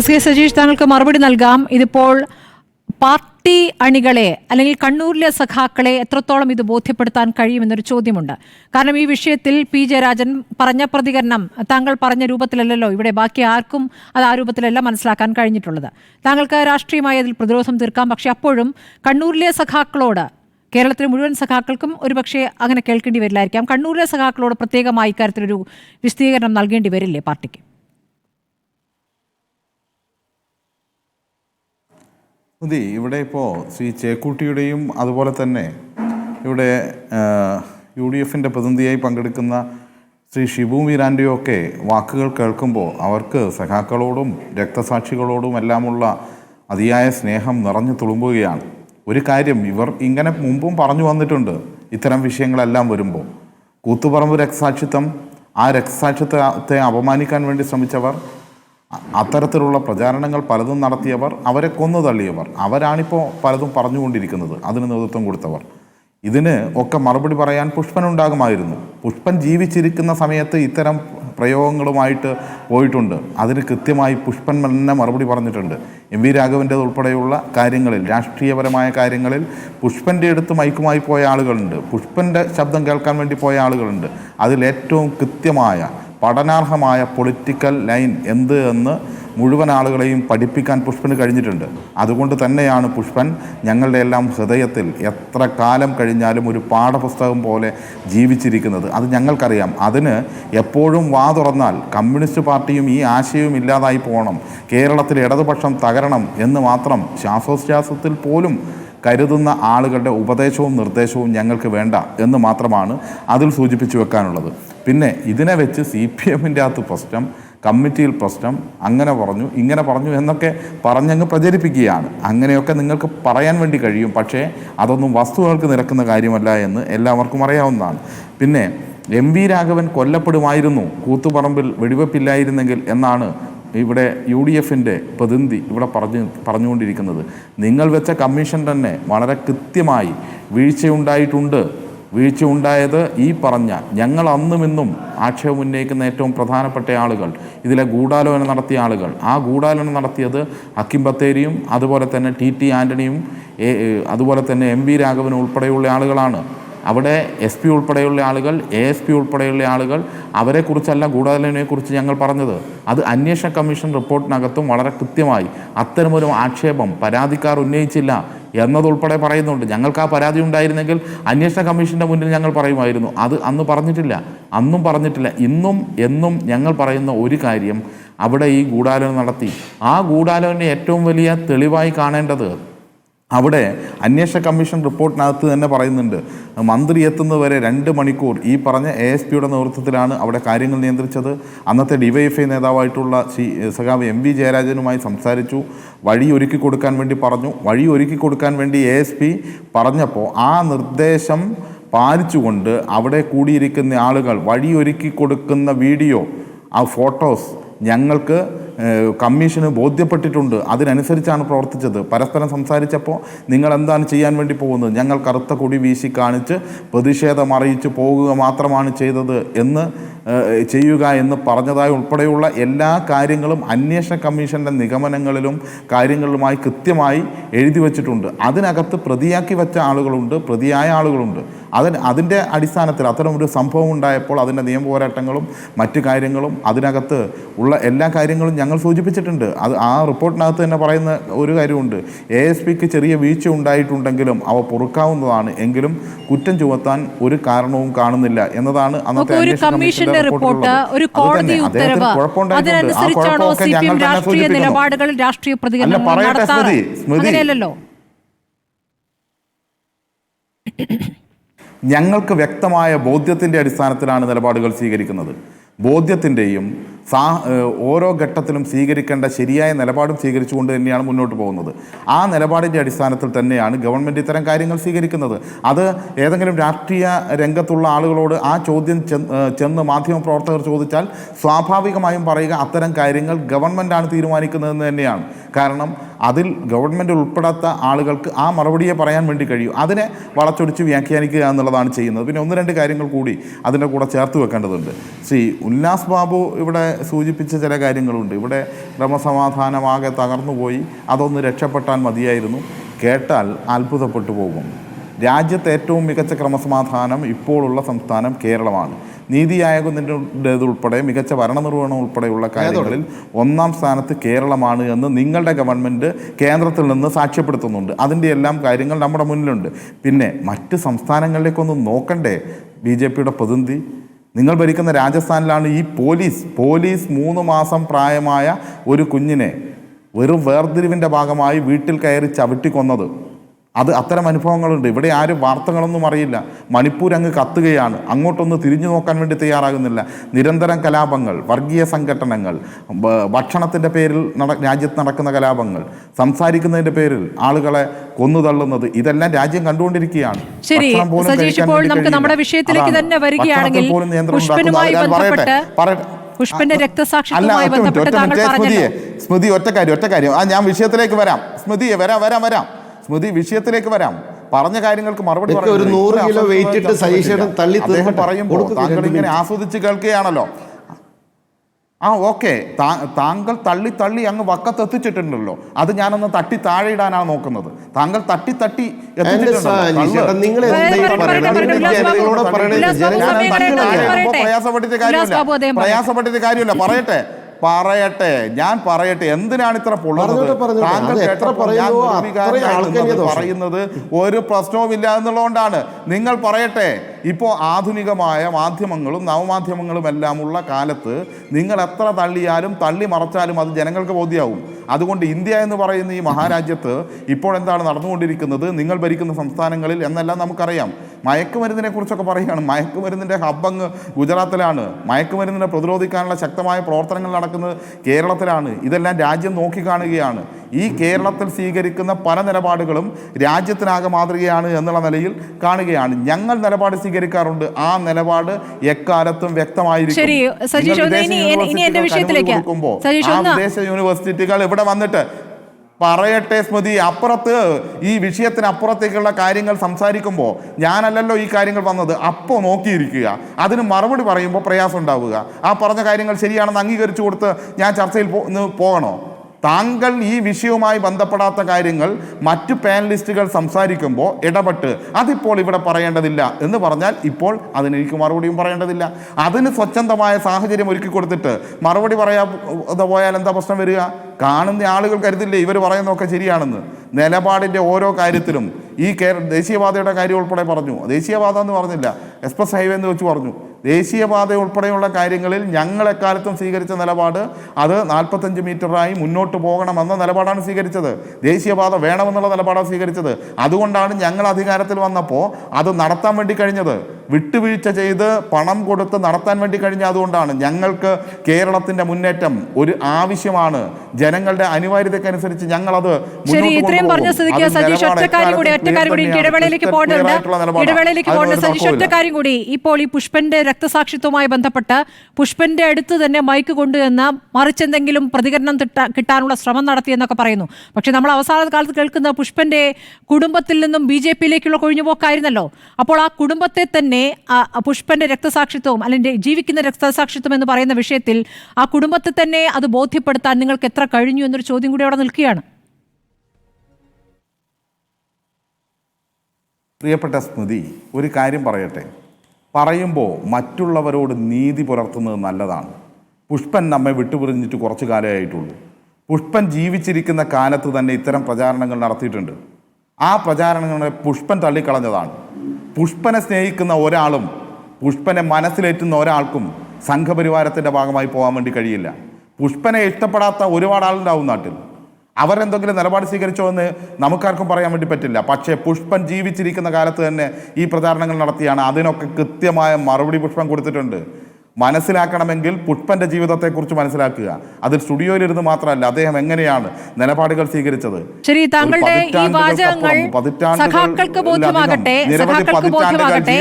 S K Sajeesh താങ്കൾക്ക് മറുപടി നൽകാം. ഇതിപ്പോൾ പാർട്ടി അണികളെ അല്ലെങ്കിൽ കണ്ണൂരിലെ സഖാക്കളെ എത്രത്തോളം ഇത് ബോധ്യപ്പെടുത്താൻ കഴിയുമെന്നൊരു ചോദ്യമുണ്ട്. കാരണം ഈ വിഷയത്തിൽ പി ജയരാജൻ പറഞ്ഞ പ്രതികരണം താങ്കൾ പറഞ്ഞ രൂപത്തിലല്ലല്ലോ. ഇവിടെ ബാക്കി ആർക്കും അത് ആ രൂപത്തിലല്ല മനസ്സിലാക്കാൻ കഴിഞ്ഞിട്ടുള്ളത്. താങ്കൾക്ക് രാഷ്ട്രീയമായി അതിൽ പ്രതിരോധം തീർക്കാം. പക്ഷെ അപ്പോഴും കണ്ണൂരിലെ സഖാക്കളോട് കേരളത്തിലെ മുഴുവൻ സഖാക്കൾക്കും ഒരുപക്ഷെ അങ്ങനെ കേൾക്കേണ്ടി വരില്ലായിരിക്കാം. കണ്ണൂരിലെ സഖാക്കളോട് പ്രത്യേകമായി ഇക്കാര്യത്തിലൊരു വിശദീകരണം നൽകേണ്ടി വരില്ലേ പാർട്ടിക്ക്? മതി ഇവിടെ ഇപ്പോൾ ശ്രീ ചേക്കൂട്ടിയുടെയും അതുപോലെ തന്നെ ഇവിടെ യു ഡി എഫിന്റെ പ്രതിനിധിയായി പങ്കെടുക്കുന്ന ശ്രീ ഷിബു മീരാന്റെയും ഒക്കെ വാക്കുകൾ കേൾക്കുമ്പോൾ അവർക്ക് സഖാക്കളോടും രക്തസാക്ഷികളോടും എല്ലാമുള്ള അതിയായ സ്നേഹം നിറഞ്ഞു തുളുമ്പുകയാണ്. ഒരു കാര്യം ഇവർ ഇങ്ങനെ മുമ്പും പറഞ്ഞു വന്നിട്ടുണ്ട് ഇത്തരം വിഷയങ്ങളെല്ലാം വരുമ്പോൾ. കൂത്തുപറമ്പ് രക്തസാക്ഷിത്വം ആ രക്തസാക്ഷിത്വത്തെ അപമാനിക്കാൻ വേണ്ടി ശ്രമിച്ചവർ അത്തരത്തിലുള്ള പ്രചാരണങ്ങൾ പലതും നടത്തിയവർ അവരെ കൊന്നു തള്ളിയവർ. അവരാണിപ്പോൾ പലതും പറഞ്ഞുകൊണ്ടിരിക്കുന്നത്. അതിന് നേതൃത്വം കൊടുത്തവർ. ഇതിന് ഒക്കെ മറുപടി പറയാൻ പുഷ്പൻ ഉണ്ടാകുമായിരുന്നു. പുഷ്പൻ ജീവിച്ചിരിക്കുന്ന സമയത്ത് ഇത്തരം പ്രയോഗങ്ങളുമായിട്ട് പോയിട്ടുണ്ട്. അതിന് കൃത്യമായി പുഷ്പൻ തന്നെ മറുപടി പറഞ്ഞിട്ടുണ്ട്. എം വി രാഘവന്റെ ഉൾപ്പെടെയുള്ള കാര്യങ്ങളിൽ രാഷ്ട്രീയപരമായ കാര്യങ്ങളിൽ പുഷ്പന്റെ അടുത്ത് മൈക്കുമായി പോയ ആളുകളുണ്ട്. പുഷ്പന്റെ ശബ്ദം കേൾക്കാൻ വേണ്ടി പോയ ആളുകളുണ്ട്. അതിൽ ഏറ്റവും കൃത്യമായ പഠനാർഹമായ പൊളിറ്റിക്കൽ ലൈൻ എന്ത് എന്ന് മുഴുവൻ ആളുകളെയും പഠിപ്പിക്കാൻ പുഷ്പന് കഴിഞ്ഞിട്ടുണ്ട്. അതുകൊണ്ട് തന്നെയാണ് പുഷ്പൻ ഞങ്ങളുടെ എല്ലാം ഹൃദയത്തിൽ എത്ര കാലം കഴിഞ്ഞാലും ഒരു പാഠപുസ്തകം പോലെ ജീവിച്ചിരിക്കുന്നത്. അത് ഞങ്ങൾക്കറിയാം. അതിന് എപ്പോഴും വാ തുറന്നാൽ കമ്മ്യൂണിസ്റ്റ് പാർട്ടിയും ഈ ആശയവും ഇല്ലാതായി പോകണം. കേരളത്തിൽ ഇടതുപക്ഷം തകരണം എന്ന് മാത്രം ശ്വാസോച്ഛ്വാസത്തിൽ പോലും കരുതുന്ന ആളുകളുടെ ഉപദേശവും നിർദ്ദേശവും ഞങ്ങൾക്ക് വേണ്ട എന്ന് മാത്രമാണ് അതിൽ സൂചിപ്പിച്ചു വെക്കാനുള്ളത്. പിന്നെ ഇതിനെ വെച്ച് സി പി എമ്മിന്റെ അകത്ത് പ്രശ്നം കമ്മിറ്റിയിൽ പ്രശ്നം അങ്ങനെ പറഞ്ഞു ഇങ്ങനെ പറഞ്ഞു എന്നൊക്കെ പറഞ്ഞങ്ങ് പ്രചരിപ്പിക്കുകയാണ്. അങ്ങനെയൊക്കെ നിങ്ങൾക്ക് പറയാൻ വേണ്ടി കഴിയും. പക്ഷേ അതൊന്നും വസ്തുക്കൾക്ക് നിരക്കുന്ന കാര്യമല്ല എന്ന് എല്ലാവർക്കും അറിയാവുന്നതാണ്. പിന്നെ എം വി രാഘവൻ കൊല്ലപ്പെടുമായിരുന്നു. കൂത്തുപറമ്പിൽ വെടിവെപ്പില്ലായിരുന്നെങ്കിൽ എന്നാണ് ഇവിടെ യു ഡി എഫിന്റെ പ്രതിനിധി ഇവിടെ പറഞ്ഞു പറഞ്ഞുകൊണ്ടിരിക്കുന്നത്. നിങ്ങൾ വെച്ച കമ്മീഷൻ തന്നെ വളരെ കൃത്യമായി വീഴ്ചയുണ്ടായിട്ടുണ്ട്. വീഴ്ച ഉണ്ടായത് ഈ പറഞ്ഞ ഞങ്ങൾ അന്നും ഇന്നും ആക്ഷേപം ഉന്നയിക്കുന്ന ഏറ്റവും പ്രധാനപ്പെട്ട ആളുകൾ ഇതിലെ ഗൂഢാലോചന നടത്തിയ ആളുകൾ. ആ ഗൂഢാലോചന നടത്തിയത് അക്കിം ബത്തേരിയും അതുപോലെ തന്നെ ടി ടി ആന്റണിയും അതുപോലെ തന്നെ എം വി രാഘവനും ഉൾപ്പെടെയുള്ള ആളുകളാണ്. അവിടെ എസ് പി ഉൾപ്പെടെയുള്ള ആളുകൾ എ എസ് പി ഉൾപ്പെടെയുള്ള ആളുകൾ അവരെക്കുറിച്ചല്ല ഗൂഢാലോചനയെക്കുറിച്ച് ഞങ്ങൾ പറഞ്ഞത്. അത് അന്വേഷണ കമ്മീഷൻ റിപ്പോർട്ടിനകത്തും വളരെ കൃത്യമായി അത്തരമൊരു ആക്ഷേപം പരാതിക്കാർ ഉന്നയിച്ചില്ല. എന്നതുൾപ്പെടെ പറയുന്നുണ്ട്. ഞങ്ങൾക്ക് ആ പരാതി ഉണ്ടായിരുന്നെങ്കിൽ അന്വേഷണ കമ്മീഷന്റെ മുന്നിൽ ഞങ്ങൾ പറയുമായിരുന്നു. അത് അന്ന് പറഞ്ഞിട്ടില്ല. അന്നും പറഞ്ഞിട്ടില്ല. ഇന്നും എന്നും ഞങ്ങൾ പറയുന്ന ഒരു കാര്യം അവിടെ ഈ ഗൂഢാലോചന നടത്തി. ആ ഗൂഢാലോചന ഏറ്റവും വലിയ തെളിവായി കാണേണ്ടത് അവിടെ അന്വേഷണ കമ്മീഷൻ റിപ്പോർട്ടിനകത്ത് തന്നെ പറയുന്നുണ്ട് മന്ത്രി എത്തുന്നതുവരെ രണ്ട് മണിക്കൂർ. ഈ പറഞ്ഞ എ എസ് പിയുടെ നേതൃത്വത്തിലാണ് അവിടെ കാര്യങ്ങൾ നിയന്ത്രിച്ചത്. അന്നത്തെ ഡിവൈഎഫ്ഐ നേതാവായിട്ടുള്ള സി സഖാവ് എം വി ജയരാജനുമായി സംസാരിച്ചു. വഴി ഒരുക്കി കൊടുക്കാൻ വേണ്ടി പറഞ്ഞു. വഴി ഒരുക്കി കൊടുക്കാൻ വേണ്ടി എ എസ് പി പറഞ്ഞപ്പോൾ ആ നിർദ്ദേശം പാലിച്ചുകൊണ്ട് അവിടെ കൂടിയിരിക്കുന്ന ആളുകൾ വഴിയൊരുക്കി കൊടുക്കുന്ന വീഡിയോ ആ ഫോട്ടോസ് ഞങ്ങൾക്ക് കമ്മീഷന് ബോധ്യപ്പെട്ടിട്ടുണ്ട്. അതിനനുസരിച്ചാണ് പ്രവർത്തിച്ചത്. പരസ്പരം സംസാരിച്ചപ്പോൾ നിങ്ങൾ എന്താണ് ചെയ്യാൻ വേണ്ടി പോകുന്നത്? ഞങ്ങൾ കറുത്ത കൊടി വീശി കാണിച്ച് പ്രതിഷേധം അറിയിച്ച് പോകുക മാത്രമാണ് ചെയ്തത് എന്ന് ചെയ്യുക എന്ന് പറഞ്ഞതായി ഉൾപ്പെടെയുള്ള എല്ലാ കാര്യങ്ങളും അന്വേഷണ കമ്മീഷന്റെ നിഗമനങ്ങളിലും കാര്യങ്ങളിലുമായി കൃത്യമായി എഴുതി വച്ചിട്ടുണ്ട്. അതിനകത്ത് പ്രതിയാക്കി വെച്ച ആളുകളുണ്ട് പ്രതിയായ ആളുകളുണ്ട്. അതിന് അതിന്റെ അടിസ്ഥാനത്തിൽ അത്തരം ഒരു സംഭവം ഉണ്ടായപ്പോൾ അതിന്റെ നിയമ പോരാട്ടങ്ങളും മറ്റു കാര്യങ്ങളും അതിനകത്ത് ഉള്ള എല്ലാ കാര്യങ്ങളും ഞങ്ങൾ സൂചിപ്പിച്ചിട്ടുണ്ട്. അത് ആ റിപ്പോർട്ടിനകത്ത് തന്നെ പറയുന്ന ഒരു കാര്യമുണ്ട്. എ എസ് പിക്ക് ചെറിയ വീഴ്ച ഉണ്ടായിട്ടുണ്ടെങ്കിലും അവ പൊറുക്കാവുന്നതാണ്. എങ്കിലും കുറ്റം ചുമത്താൻ ഒരു കാരണവും കാണുന്നില്ല എന്നതാണ് അന്നത്തെ കമ്മീഷൻ അന്വേഷണ റിപ്പോർട്ട് ഒരു കോടതി ഉത്തരവ് അതിനനുസരിച്ചാണോ സി പി എം രാഷ്ട്രീയ നിലപാടുകളിൽ രാഷ്ട്രീയ പ്രതികരണം നടത്താറ്. അങ്ങനെയല്ലല്ലോ. ഞങ്ങൾക്ക് വ്യക്തമായ ബോധ്യത്തിന്റെ അടിസ്ഥാനത്തിലാണ് നിലപാടുകൾ സ്വീകരിക്കുന്നത്. ബോധ്യത്തിന്റെയും സാ ഓരോ ഘട്ടത്തിലും സ്വീകരിക്കേണ്ട ശരിയായ നിലപാടും സ്വീകരിച്ചുകൊണ്ട് തന്നെയാണ് മുന്നോട്ട് പോകുന്നത്. ആ നിലപാടിന്റെ അടിസ്ഥാനത്തിൽ തന്നെയാണ് ഗവൺമെന്റ് ഇത്തരം കാര്യങ്ങൾ സ്വീകരിക്കുന്നത്. അത് ഏതെങ്കിലും രാഷ്ട്രീയ രംഗത്തുള്ള ആളുകളോട് ആ ചോദ്യം ചെന്ന് മാധ്യമപ്രവർത്തകർ ചോദിച്ചാൽ സ്വാഭാവികമായും പറയുക അത്തരം കാര്യങ്ങൾ ഗവൺമെന്റാണ് തീരുമാനിക്കുന്നതെന്ന് തന്നെയാണ്. കാരണം അതിൽ ഗവൺമെന്റ് ഉൾപ്പെടാത്ത ആളുകൾക്ക് ആ മറുപടിയെ പറയാൻ വേണ്ടി കഴിയും. അതിനെ വളച്ചൊടിച്ച് വ്യാഖ്യാനിക്കുക എന്നുള്ളതാണ് ചെയ്യുന്നത്. പിന്നെ ഒന്ന് രണ്ട് കാര്യങ്ങൾ കൂടി അതിന്റെ കൂടെ ചേർത്ത് വെക്കേണ്ടതുണ്ട്. ശ്രീ ഉല്ലാസ് ബാബു ഇവിടെ സൂചിപ്പിച്ച ചില കാര്യങ്ങളുണ്ട്. ഇവിടെ ക്രമസമാധാനമാകെ തകർന്നുപോയി അതൊന്ന് രക്ഷപ്പെട്ടാൽ മതിയായിരുന്നു. കേട്ടാൽ അത്ഭുതപ്പെട്ടു പോകും. രാജ്യത്തെ ഏറ്റവും മികച്ച ക്രമസമാധാനം ഇപ്പോഴുള്ള സംസ്ഥാനം കേരളമാണ്. നീതി ആയോഗിന്റെതുൾപ്പെടെ മികച്ച ഭരണനിർവഹണം ഉൾപ്പെടെയുള്ള കാര്യങ്ങളിൽ ഒന്നാം സ്ഥാനത്ത് കേരളമാണ് എന്ന് നിങ്ങളുടെ ഗവൺമെന്റ് കേന്ദ്രത്തിൽ നിന്ന് സാക്ഷ്യപ്പെടുത്തുന്നുണ്ട്. അതിന്റെ എല്ലാം കാര്യങ്ങൾ നമ്മുടെ മുന്നിലുണ്ട്. പിന്നെ മറ്റ് സംസ്ഥാനങ്ങളിലേക്കൊന്നും നോക്കണ്ടേ? ബി ജെ പിയുടെ പ്രതിനിധി നിങ്ങൾ ഭരിക്കുന്ന രാജസ്ഥാനിലാണ് ഈ പോലീസ്. പോലീസ് മൂന്ന് മാസം പ്രായമായ ഒരു കുഞ്ഞിനെ വെറും വേർതിരിവിന്റെ ഭാഗമായി വീട്ടിൽ കയറി ചവിട്ടിക്കൊന്നത് അത് അത്തരം അനുഭവങ്ങളുണ്ട്. ഇവിടെ ആരും വാർത്തകളൊന്നും അറിയില്ല. മണിപ്പൂർ അങ്ങ് കത്തുകയാണ്. അങ്ങോട്ടൊന്ന് തിരിഞ്ഞു നോക്കാൻ വേണ്ടി തയ്യാറാകുന്നില്ല. നിരന്തരം കലാപങ്ങൾ വർഗീയ സംഘടനകൾ ഭക്ഷണത്തിന്റെ പേരിൽ നട രാജ്യത്ത് നടക്കുന്ന കലാപങ്ങൾ സംസാരിക്കുന്നതിന്റെ പേരിൽ ആളുകളെ കൊന്നു തള്ളുന്നത് ഇതെല്ലാം രാജ്യം കണ്ടുകൊണ്ടിരിക്കുകയാണ്. നമ്മുടെ വിഷയത്തിലേക്ക് തന്നെ വരികയാണെങ്കിൽ പറയട്ടെ, പറയട്ടെ. പുഷ്പന്റെ രക്തസാക്ഷിത്വമായി ബന്ധപ്പെട്ട് സ്മൃതിയെ സ്മൃതി ഒറ്റ കാര്യം ഒറ്റ കാര്യം. ആ ഞാൻ വിഷയത്തിലേക്ക് വരാം. സ്മൃതിയെ വരാം വരാം വരാം. സ്മൃതി വിഷയത്തിലേക്ക് വരാം പറഞ്ഞ കാര്യങ്ങൾക്ക് മറുപടി ഒരു നൂറ് കിലോ weight ഇട്ട് തള്ളി അദ്ദേഹം. പറയുമ്പോൾ താങ്കൾ ഇങ്ങനെ. ആസ്വദിച്ച് കേൾക്കുകയാണല്ലോ ആ ഓക്കെ താങ്കൾ തള്ളി തള്ളി അങ്ങ് വക്കത്തെത്തിച്ചിട്ടുണ്ടല്ലോ അത് ഞാനൊന്ന് തട്ടി താഴെ ഇടാനാണ് നോക്കുന്നത് താങ്കൾ തട്ടി തട്ടി. പ്രയാസപ്പെട്ടിട്ട് കാര്യമില്ല. പ്രയാസപ്പെട്ടിട്ട് കാര്യമില്ല പറയട്ടെ പറയട്ടെ ഞാൻ പറയട്ടെ എന്തിനാണ് ഇത്ര പറയുന്നത് ഒരു പ്രശ്നവുമില്ല എന്നുള്ളതുകൊണ്ടാണ്. നിങ്ങൾ പറയട്ടെ ഇപ്പോൾ ആധുനികമായ മാധ്യമങ്ങളും നവമാധ്യമങ്ങളും എല്ലാം ഉള്ള കാലത്ത് നിങ്ങൾ എത്ര തള്ളിയാലും തള്ളി മറച്ചാലും അത് ജനങ്ങൾക്ക് ബോധ്യമാവും അതുകൊണ്ട് ഇന്ത്യ എന്ന് പറയുന്ന ഈ മഹാരാജ്യത്ത് ഇപ്പോൾ എന്താണ് നടന്നുകൊണ്ടിരിക്കുന്നത്? നിങ്ങൾ ഭരിക്കുന്ന സംസ്ഥാനങ്ങളിൽ എന്നെല്ലാം നമുക്കറിയാം. മയക്കുമരുന്നിനെ കുറിച്ചൊക്കെ പറയുകയാണ്. മയക്കുമരുന്നിന്റെ ഹബ്ബങ്ങ് ഗുജറാത്തിലാണ്. മയക്കുമരുന്നിനെ പ്രതിരോധിക്കാനുള്ള ശക്തമായ പ്രവർത്തനങ്ങൾ നടക്കുന്നത് കേരളത്തിലാണ്. ഇതെല്ലാം രാജ്യം നോക്കിക്കാണുകയാണ് ഈ കേരളത്തിൽ സ്വീകരിക്കുന്ന പല നിലപാടുകളും രാജ്യത്തിനാകെ മാതൃകയാണ് എന്നുള്ള നിലയിൽ കാണുകയാണ്. ഞങ്ങൾ നിലപാട് സ്വീകരിക്കാറുണ്ട്. ആ നിലപാട് എക്കാലത്തും വ്യക്തമായിരിക്കും. വിദേശ യൂണിവേഴ്സിറ്റികൾ ഇവിടെ വന്നിട്ട് പറയട്ടെ സ്മൃതി. അപ്പുറത്ത് ഈ വിഷയത്തിന് അപ്പുറത്തേക്കുള്ള കാര്യങ്ങൾ സംസാരിക്കുമ്പോൾ ഞാനല്ലല്ലോ ഈ കാര്യങ്ങൾ വന്നത്. അപ്പോൾ നോക്കിയിരിക്കുക. അതിന് മറുപടി പറയുമ്പോൾ പ്രയാസം ഉണ്ടാവുക. ആ പറഞ്ഞ കാര്യങ്ങൾ ശരിയാണെന്ന് അംഗീകരിച്ചു കൊടുത്ത് ഞാൻ ചർച്ചയിൽ പോകണോ? താങ്കൾ ഈ വിഷയവുമായി ബന്ധപ്പെടാത്ത കാര്യങ്ങൾ മറ്റു പാനലിസ്റ്റുകൾ സംസാരിക്കുമ്പോൾ ഇടപെട്ട് അതിപ്പോൾ ഇവിടെ പറയേണ്ടതില്ല എന്ന് പറഞ്ഞാൽ ഇപ്പോൾ അതിന് എനിക്ക് മറുപടിയും പറയേണ്ടതില്ല. അതിന് സ്വച്ഛന്തമായ സാഹചര്യം ഒരുക്കി കൊടുത്തിട്ട് മറുപടി പറയാതെ പോയാൽ എന്താ പ്രശ്നം വരിക? കാണുന്ന ആളുകൾ കരുതില്ലേ ഇവർ പറയുന്നതൊക്കെ ശരിയാണെന്ന്. നിലപാടിന്റെ ഓരോ കാര്യത്തിലും ഈ കേര ദേശീയപാതയുടെ കാര്യം ഉൾപ്പെടെ പറഞ്ഞു. ദേശീയപാത എന്ന് പറഞ്ഞില്ല. എക്സ്പ്രസ് ഹൈവേ എന്ന് വെച്ച് പറഞ്ഞു. ദേശീയപാത ഉൾപ്പെടെയുള്ള കാര്യങ്ങളിൽ ഞങ്ങൾ എക്കാലത്തും സ്വീകരിച്ച നിലപാട് അത് നാൽപ്പത്തഞ്ച് മീറ്ററായി മുന്നോട്ട് പോകണമെന്ന നിലപാടാണ് സ്വീകരിച്ചത്. ദേശീയപാത വേണമെന്നുള്ള നിലപാടാണ് സ്വീകരിച്ചത്. അതുകൊണ്ടാണ് ഞങ്ങൾ അധികാരത്തിൽ വന്നപ്പോൾ അത് നടത്താൻ വേണ്ടി കഴിഞ്ഞത്. വിട്ടുവീഴ്ച ചെയ്ത് പണം കൊടുത്ത് നടത്താൻ വേണ്ടി കഴിഞ്ഞ അതുകൊണ്ടാണ് ഞങ്ങൾക്ക് കേരളത്തിന്റെ മുന്നേറ്റം ഒരു ആവശ്യമാണ്. ജനങ്ങളുടെ അനിവാര്യതയ്ക്കനുസരിച്ച് ഞങ്ങളത് അത് ഇത്രയും പറഞ്ഞ കൊണ്ടുപോകും. സ്ഥിതിക്ക് അത് സതീഷ് ഒറ്റക്കാര്യം കൂടി ഒറ്റക്കാര്യം കൂടി ഇടവേളയിലേക്ക് ഇടവേളയിലേക്ക് സതീഷ് ഒറ്റക്കാര്യം കൂടി. ഇപ്പോൾ ഈ പുഷ്പന്റെ രക്തസാക്ഷിത്വവുമായി ബന്ധപ്പെട്ട് പുഷ്പന്റെ അടുത്ത് തന്നെ മൈക്ക് കൊണ്ടുവന്ന് മറിച്ചെന്തെങ്കിലും പ്രതികരണം കിട്ടാനുള്ള ശ്രമം നടത്തി എന്നൊക്കെ പറയുന്നു. പക്ഷെ നമ്മൾ അവസാന കാലത്ത് കേൾക്കുന്ന പുഷ്പന്റെ കുടുംബത്തിൽ നിന്നും ബി ജെ പിയിലേക്കുള്ള കൊഴിഞ്ഞുപോക്കായിരുന്നല്ലോ. അപ്പോൾ ആ കുടുംബത്തെ തന്നെ ആ പുഷ്പന്റെ രക്തസാക്ഷിത്വം അല്ലെങ്കിൽ ജീവിക്കുന്ന രക്തസാക്ഷിത്വം എന്ന് പറയുന്ന വിഷയത്തിൽ ആ കുടുംബത്തെ തന്നെ അത് ബോധ്യപ്പെടുത്താൻ നിങ്ങൾക്ക് എത്ര കഴിഞ്ഞു എന്നൊരു ചോദ്യം കൂടി അവിടെ നിൽക്കുകയാണ്. പ്രിയപ്പെട്ട സ്മൃതി ഒരു കാര്യം പറയട്ടെ. പറയുമ്പോൾ മറ്റുള്ളവരോട് നീതി പുലർത്തുന്നത് നല്ലതാണ്. പുഷ്പൻ നമ്മെ വിട്ടുപിരിഞ്ഞിട്ട് കുറച്ച് കാലമായിട്ടുള്ളൂ പുഷ്പൻ ജീവിച്ചിരിക്കുന്ന കാലത്ത് തന്നെ ഇത്തരം പ്രചാരണങ്ങൾ നടത്തിയിട്ടുണ്ട്. ആ പ്രചാരണങ്ങളെ പുഷ്പൻ തള്ളിക്കളഞ്ഞതാണ്. പുഷ്പനെ സ്നേഹിക്കുന്ന ഒരാളും പുഷ്പനെ മനസ്സിലേറ്റുന്ന ഒരാൾക്കും സംഘപരിവാരത്തിന്റെ ഭാഗമായി പോകാൻ വേണ്ടി കഴിയില്ല. പുഷ്പനെ ഇഷ്ടപ്പെടാത്ത ഒരുപാട് ആളുണ്ടാവും നാട്ടിൽ. അവരെന്തെങ്കിലും നിലപാട് സ്വീകരിച്ചോ എന്ന് നമുക്കാർക്കും പറയാൻ വേണ്ടി പറ്റില്ല. പക്ഷേ പുഷ്പൻ ജീവിച്ചിരിക്കുന്ന കാലത്ത് തന്നെ ഈ പ്രചാരണങ്ങൾ നടത്തിയാണ്. അതിനൊക്കെ കൃത്യമായ മറുപടി പുഷ്പം കൊടുത്തിട്ടുണ്ട്. മനസ്സിലാക്കണമെങ്കിൽ പുഷ്പന്റെ ജീവിതത്തെക്കുറിച്ച് മനസ്സിലാക്കുക. അത് സ്റ്റുഡിയോയിലിരുന്ന് മാത്രമല്ല അദ്ദേഹം എങ്ങനെയാണ് നിലപാടുകൾ സ്വീകരിച്ചത്? ശരി താങ്കളുടെ ഈ വാചകങ്ങൾ സഖാക്കൾക്ക് ബോധ്യമാകട്ടെ സഖാക്കൾക്ക് ബോധ്യമാകട്ടെ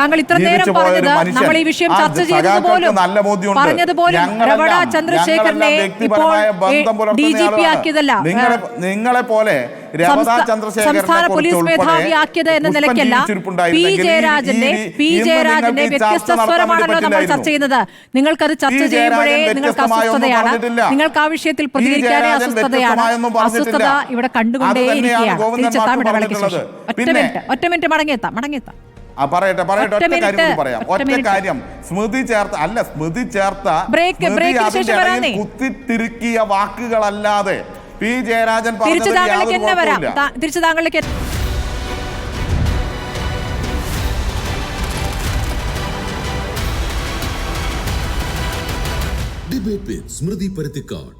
താങ്കൾ ഇത്ര നേരം പറഞ്ഞത് നമ്മൾ ഈ വിഷയം ചർച്ച ചെയ്തത് പോലും നല്ല ബോധ്യമുണ്ട്. പറഞ്ഞതുപോലും രമണ ചന്ദ്രശേഖരനെ ഇപ്പോൾ ഡി ജി പി ആക്കിയതല്ല. നിങ്ങളെ പോലെ സംസ്ഥാന പോലീസ് മേധാവി ആക്കിയത് എന്ന നിലയ്ക്കല്ല പി ജയരാജന്റെ പി ജയരാജന്റെ വ്യത്യസ്ത സ്വരമാണല്ലോ നമ്മൾ ചർച്ച ചെയ്യുന്നത്. നിങ്ങൾക്കത് ചർച്ച. ചെയ്യുമ്പോഴേ നിങ്ങൾക്ക് അസ്വസ്ഥതയാണ്. നിങ്ങൾക്ക് ആ വിഷയത്തിൽ പ്രതികരിക്കാനേ അസ്വസ്ഥതയാണ്. അസ്വസ്ഥത ഇവിടെ കണ്ടുകൊണ്ടേ കണ്ടുകൊണ്ടേയിരിക്കുകയാണ് തന്നെയാണ് ഗോവിന്ദൻ തിരിച്ചെത്താം ഇടവേളയ്ക്ക് ശേഷം ഒറ്റ മിനിറ്റ് ഒറ്റ മിനിറ്റ് മടങ്ങിയെത്താം മടങ്ങിയെത്താം. ആ പറയട്ടെ പറയട്ടെ ഒറ്റ കാര്യം പറയാം. ഒറ്റ കാര്യം. സ്മൃതി ചേർത്ത അല്ല സ്മൃതി ചേർത്ത കുത്തിത്തിരുക്കിയ വാക്കുകളല്ലാതെ പി ജയരാജൻ തിരിച്ചു താങ്കളിലേക്ക് തന്നെ വരാം? തിരിച്ചു താങ്കളിലേക്ക് ഡിബേറ്റ് സ്മൃതി പരുത്തിക്കാട്